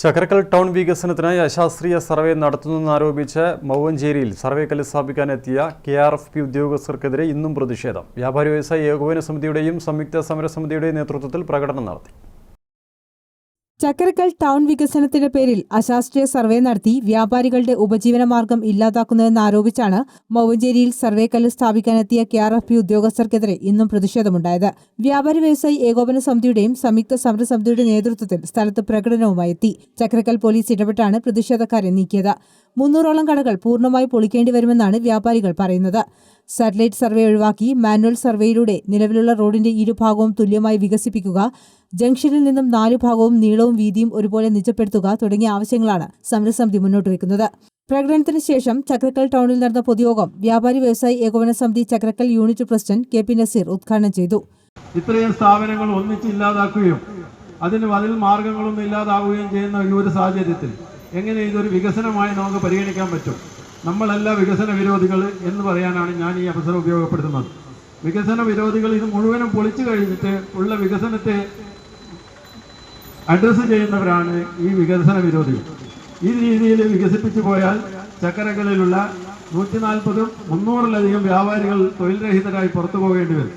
Chakrakkal town വികസനത്തിനായി അശാസ്ത്രീയ survey നടത്തുന്നെന്നാരോപിച്ച് മൗവഞ്ചേരിയിൽ survey കല്ല് സ്ഥാപിക്കാനെത്തിയ കെ ആർ എഫ് പി ഉദ്യോഗസ്ഥർക്കെതിരെ ഇന്നും പ്രതിഷേധം. വ്യാപാരി വ്യവസായ ഏകോപന സമിതിയുടെയും സംയുക്ത സമരസമിതിയുടെയും നേതൃത്വത്തിൽ പ്രകടനം നടത്തി. ചക്കരക്കൽ ടൗൺ വികസനത്തിന്റെ പേരിൽ അശാസ്ത്രീയ സർവേ നടത്തി വ്യാപാരികളുടെ ഉപജീവന മാർഗം ഇല്ലാതാക്കുന്നതെന്നാരോപിച്ചാണ് മൗവഞ്ചേരിയിൽ സർവേ കല്ല് സ്ഥാപിക്കാനെത്തിയ കെ ആർ എഫ് പി ഉദ്യോഗസ്ഥർക്കെതിരെ ഇന്നും പ്രതിഷേധമുണ്ടായത്. വ്യാപാരി വ്യവസായി ഏകോപന സമിതിയുടെയും സംയുക്ത സമരസമിതിയുടെ നേതൃത്വത്തിൽ സ്ഥലത്ത് പ്രകടനവുമായി എത്തി. ചക്കരക്കൽ പോലീസ് ഇടപെട്ടാണ് പ്രതിഷേധക്കാരെ നീക്കിയത്. മുന്നൂറോളം കടകൾ പൂർണമായി പൊളിക്കേണ്ടി വരുമെന്നാണ് വ്യാപാരികൾ പറയുന്നത്. സാറ്റലൈറ്റ് സർവേ ഒഴിവാക്കി മാനുവൽ സർവേയിലൂടെ നിലവിലുള്ള റോഡിന്റെ ഇരുഭാഗവും തുല്യമായി വികസിപ്പിക്കുക ജംഗ്ഷനിൽ നിന്നും നാലു ഭാഗവും നീളവും വീതിയും ഒരുപോലെ നിജപ്പെടുത്തുക തുടങ്ങിയ ആവശ്യങ്ങളാണ് സമരസമിതി മുന്നോട്ട് വയ്ക്കുന്നത് പ്രകടനത്തിന് ശേഷം ചക്രക്കൽ ടൗണിൽ നടന്ന പൊതുയോഗം വ്യാപാരി വ്യവസായി ഏകോപന സമിതി Chakrakkal unit president K P Nazeer ഉദ്ഘാടനം ചെയ്തു. ഇത്രയും സ്ഥാപനങ്ങൾ ഒന്നിച്ച് ഇല്ലാതാക്കുകയും അതിന് അതിൽ മാർഗങ്ങളൊന്നും ഇല്ലാതാവുകയും ചെയ്യുന്ന ഈ ഒരു സാഹചര്യത്തിൽ എങ്ങനെ ഇതൊരു വികസനമായി നമുക്ക് പരിഗണിക്കാൻ പറ്റും? നമ്മളല്ല വികസന വിരോധികൾ എന്ന് പറയാനാണ് ഞാൻ ഈ അവസരം ഉപയോഗപ്പെടുത്തുന്നത്. വികസന വിരോധികൾ ഇത് മുഴുവനും പൊളിച്ചു കഴിഞ്ഞിട്ട് ഉള്ള വികസനത്തെ അഡ്രസ്സ് ചെയ്യുന്നവരാണ് ഈ വികസന വിരോധികൾ. ഈ രീതിയിൽ വികസിപ്പിച്ചു പോയാൽ ചക്കരകളിലുള്ള നൂറ്റി നാൽപ്പതും മുന്നൂറിലധികം വ്യാപാരികൾ തൊഴിൽ രഹിതരായി പുറത്തു പോകേണ്ടി വരും.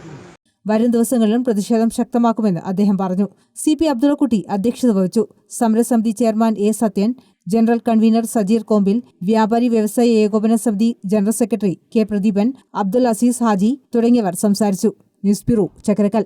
വരും ദിവസങ്ങളിലും പ്രതിഷേധം ശക്തമാക്കുമെന്ന് അദ്ദേഹം പറഞ്ഞു. സി പി അബ്ദുള്ളക്കുട്ടി അധ്യക്ഷത വഹിച്ചു. സമരസമിതി chairman A Sathyan general convener Sajeer കോമ്പിൽ വ്യാപാരി വ്യവസായ ഏകോപന സമിതി general secretary K Pradeepan Abdul Azeez Haji തുടങ്ങിയവർ സംസാരിച്ചു. News bureau Chakkarakkal.